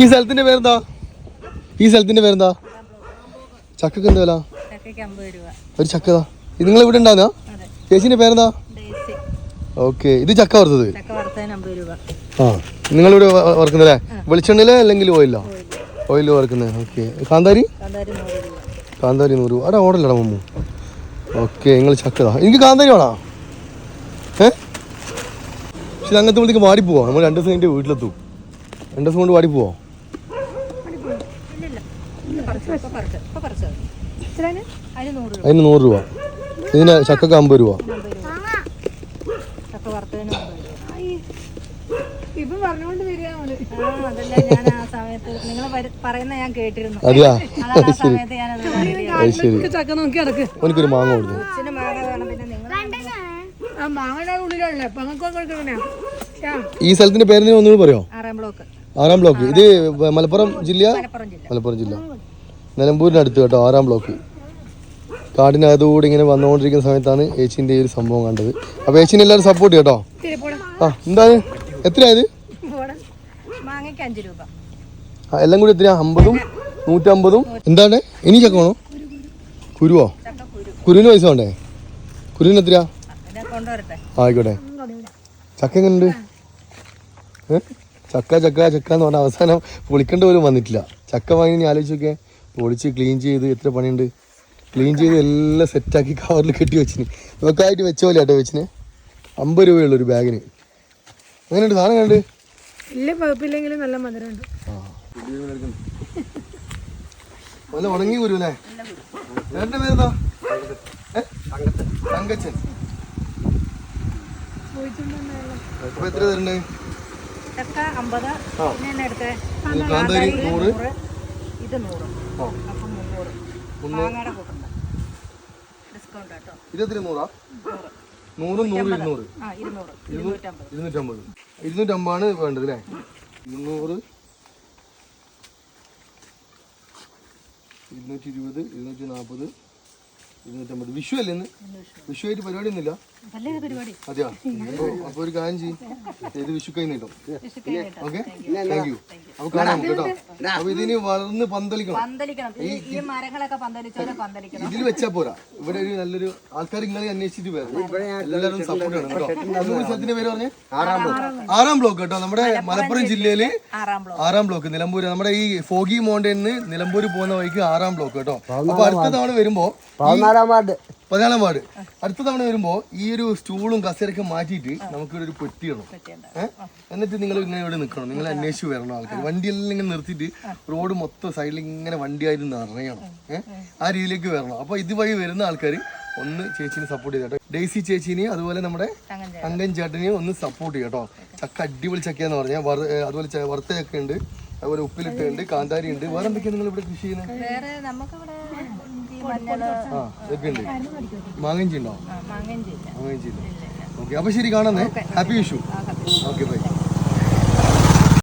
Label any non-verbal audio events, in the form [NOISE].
ഈ സ്ഥലത്തിന്റെ പേരെന്താ? ഈ സ്ഥലത്തിന്റെ പേരെന്താ? ചക്കക്ക് എന്താ വില? ഒരു ചക്കതാ ഇത്. നിങ്ങൾ ഇവിടെ ഉണ്ടാകുന്ന ചേച്ചിന്റെ പേരെന്താ? ഓക്കെ. ഇത് ചക്ക വറുത്തത്? ആ. നിങ്ങൾ ഇവിടെ വറുക്കുന്നല്ലേ വെളിച്ചെണ്ണയില അല്ലെങ്കിൽ ഓയിലോ ഓയിൽ വറുക്കുന്നത് ഓക്കെ. കാന്താരി? കാന്താരി നൂറ് രൂപ. അവിടെ ഓർഡർ ഓടല്ലടാ മമ്മു ഓക്കെ. നിങ്ങൾ ചക്കതാ എനിക്ക് കാന്താരി വേണോ? ഏ? പക്ഷെ അങ്ങനത്തെ വിളിക്ക് മാറിപ്പോവാ പോവാ നമ്മൾ രണ്ട് ദിവസം എന്റെ വീട്ടിലെത്തും. രണ്ട് ദിവസം കൊണ്ട് വാടി അതിന് നൂറ് രൂപ. ഇതിന് ചക്കക്ക് അമ്പത് രൂപ. അമ്പത് ചക്ക വറുത്തതിന് അമ്പത് രൂപ. ഇപ്പൊ പറഞ്ഞുകൊണ്ട് വരിക നമ്മൾ ആ ഞാൻ ആ സമയത്ത് നിങ്ങൾ പറയുന്ന ഞാൻ കേട്ടിരുന്നു. അതെയാ ശരി. എനിക്കൊരു മാങ്ങ കൊടുത്തു ഈ സ്ഥലത്തിന്റെ പേര് ഒന്നുകൂടി പറയോ? ആറാം ബ്ലോക്ക്. ആറാം ബ്ലോക്ക്. ഇത് മലപ്പുറം ജില്ല. മലപ്പുറം ജില്ല. ജില്ല കേട്ടോ ആറാം ബ്ലോക്ക്. കാടിനകത്തുകൂടി ഇങ്ങനെ വന്നുകൊണ്ടിരിക്കുന്ന സമയത്താണ് ഏച്ചിന്റെ ഈ ഒരു സംഭവം കണ്ടത്. അപ്പോൾ ഏച്ചിനെ എല്ലാവരും സപ്പോർട്ട് കേട്ടോ. ആ എന്താണ്? എത്രയായത് ആ എല്ലാം കൂടി എത്രയാ? അമ്പതും നൂറ്റമ്പതും? എന്താണ്? ഇനി ചക്ക വേണോ? കുരുവോ? കുരുവിന് പൈസ വേണ്ടേ? കുരുവിന് എത്രയാ? ആയിക്കോട്ടെ. ചക്ക എങ്ങനെയുണ്ട്? ചക്ക ചക്ക ചക്ക എന്ന് പറഞ്ഞ അവസാനം പൊളിക്കേണ്ട പോലും വന്നിട്ടില്ല. ചക്ക വാങ്ങി നീ ആലോചിച്ച് നോക്കിയേ. പൊളിച്ച് ക്ലീൻ ചെയ്ത് എത്ര പണിയുണ്ട്? ക്ലീൻ ചെയ്ത് എല്ലാം സെറ്റാക്കി കവറിൽ കെട്ടി വെച്ചിന്. ഇവക്കായിട്ട് വെച്ച പോലെ ആട്ടോ വെച്ചിന്. അമ്പത് രൂപയുള്ളൂ ഒരു ബാഗിന്. അങ്ങനെയുണ്ട് സാധനം കണ്ട് പഴുപ്പില്ലെങ്കിലും നല്ല മധുരമുണ്ട്. നല്ല ഉണങ്ങി കുരു അല്ലേ? എന്റെ പേരെന്താ? തങ്കച്ചൻ. അപ്പൊ എത്ര തരണ്ടേ കാന്താരി നൂറ്. ഇത് നൂറ്. ആ. അപ്പം മുന്നൂറ്. മാങ്ങയുടെ കൂട്ടണ്ട. ഡിസ്കൗണ്ട് കേട്ടോ ഇതെത്ര നൂറാ? നൂറ്. നൂറും ഇരുന്നൂറ്. ആ ഇരുന്നൂറ്. ഇരുന്നൂറ്റമ്പത്. ഇരുന്നൂറ്റമ്പത്. ഇരുന്നൂറ്റമ്പതാണ് വേണ്ടത് അല്ലേ? ഇരുന്നൂറ്. ഇരുന്നൂറ്റി ഇരുപത് ഇരുന്നൂറ്റി നാൽപ്പത് ഇരുന്നൂറ്റമ്പത്. വിഷു അല്ലേ ഇന്ന്? വിഷു. ആയിട്ട് പരിപാടി ഒന്നുമില്ല? അതെയാ? അപ്പൊ ഒരു കാര്യം ചെയ്യും. [LAUGHS] ഇത് വിഷു കൈ നീട്ടും ഓക്കെ താങ്ക് യു അപ്പൊ കാണാം കേട്ടോ. അപ്പൊ ഇതിന് വളർന്ന് പന്തലിക്കണം. പന്തലിക്കണം. ഈ ഈ മരങ്ങളൊക്കെ പന്തലിച്ചാലെ പന്തലിക്കണം. ഇതിൽ വെച്ചാ പോരാ. ഇവിടെ ഒരു നല്ലൊരു ആൾക്കാർ ഇങ്ങളെ അന്വേഷിച്ചിട്ട് വരണം. എല്ലാവരും സപ്പോർട്ട് ആണ് കേട്ടോ. ഒന്നുകൂടി സ്ഥലത്തിന്റെ പേര് പറഞ്ഞേ? ആറാം ബ്ലോക്ക്. ആറാം ബ്ലോക്ക് കേട്ടോ. നമ്മുടെ മലപ്പുറം ജില്ലയിൽ ആറാം ബ്ലോക്ക്. ആറാം ബ്ലോക്ക് നിലമ്പൂര്. നമ്മുടെ ഈ ഫോഗി മൗണ്ടനിന്ന് നിലമ്പൂര് പോകുന്ന വഴിക്ക് ആറാം ബ്ലോക്ക് കേട്ടോ. അപ്പൊ അടുത്ത തവണ വരുമ്പോ പതിനാലാം വാർഡ്. പതിനാലാം വാർഡ്. അടുത്ത തവണ വരുമ്പോ ഈ ഒരു സ്റ്റൂളും കസേരയൊക്കെ മാറ്റിയിട്ട് നമുക്ക് ഒരു പെട്ടി ഇടണം. എന്നിട്ട് നിങ്ങൾ ഇങ്ങനെ ഇവിടെ നിൽക്കണം. നിങ്ങൾ അന്വേഷിച്ച് വരണം ആൾക്കാർ വണ്ടിയെല്ലാം ഇങ്ങനെ നിർത്തിയിട്ട് റോഡ് മൊത്തം സൈഡിൽ ഇങ്ങനെ വണ്ടിയായിട്ട് നിറയണം. ഏഹ് ആ രീതിയിലേക്ക് വരണം. അപ്പൊ ഇതുവഴി വരുന്ന ആൾക്കാർ ഒന്ന് ചേച്ചിനെ സപ്പോർട്ട് ചെയ്തോ ഡെയ്സി ചേച്ചിനെയും അതുപോലെ നമ്മുടെ അങ്കൻ. തങ്കൻ ചേട്ടനെയും ഒന്ന് സപ്പോർട്ട് ചെയ്യട്ടോ ചക്ക അടിപൊളി ചക്കയെന്ന് പറഞ്ഞാൽ അതുപോലെ വറുത്തയൊക്കെ ഉണ്ട്. അതുപോലെ ഉപ്പിലിട്ടുണ്ട് കാന്താരി ഉണ്ട്. വേറെ എന്തൊക്കെയാണ് നിങ്ങൾ ഇവിടെ കൃഷി ചെയ്യുന്നത് ആ ഇതൊക്കെ ഉണ്ട്. മാങ്ങഞ്ചി ഉണ്ടോ മാങ്ങഞ്ചി ഇല്ല ഓക്കെ അപ്പൊ ശരി കാണുന്നേ ഹാപ്പി വിഷു. Okay bye